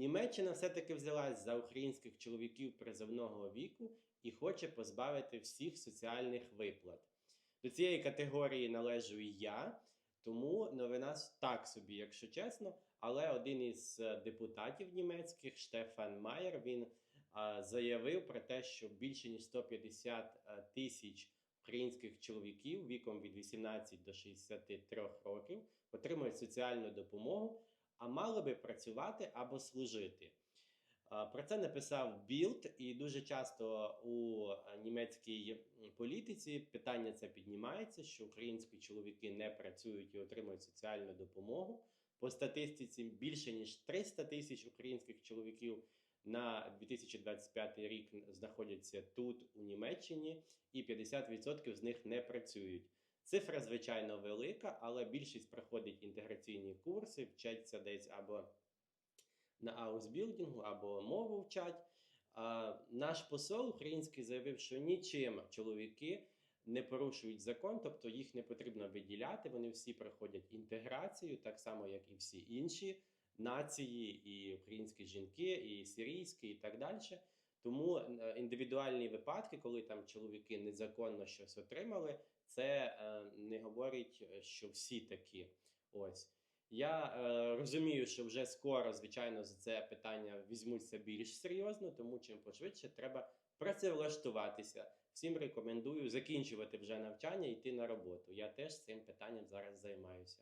Німеччина все-таки взялась за українських чоловіків призовного віку і хоче позбавити всіх соціальних виплат. До цієї категорії належу і я, тому новина так собі, якщо чесно. Але один із е, депутатів німецьких, Штефан Майер, він а, заявив про те, що більше ніж 150 е, тисяч українських чоловіків віком від 18 до 63 років отримують соціальну допомогу, а мали би працювати або служити. Про це написав Білд, і дуже часто у німецькій політиці питання це піднімається, що українські чоловіки не працюють і отримують соціальну допомогу. По статистиці більше ніж 300 тисяч українських чоловіків на 2025 рік знаходяться тут, у Німеччині, і 50% з них не працюють. Цифра, звичайно, велика, але більшість проходить інтеграційні курси, вчаться десь або на аусбілдингу, або мову вчать. А, наш посол український заявив, що нічим чоловіки не порушують закон, тобто їх не потрібно виділяти. Вони всі проходять інтеграцію, так само як і всі інші нації, і українські жінки, і сирійські, і так далі. Тому е, індивідуальні випадки, коли там чоловіки незаконно щось отримали, це говорить, е, що всі такі. Ось. Я е, розумію, що вже скоро, звичайно, за це питання візьмуться більш серйозно, тому чим пошвидше треба працевлаштуватися. Всім рекомендую закінчувати вже навчання і йти на роботу. Я теж цим питанням зараз займаюся.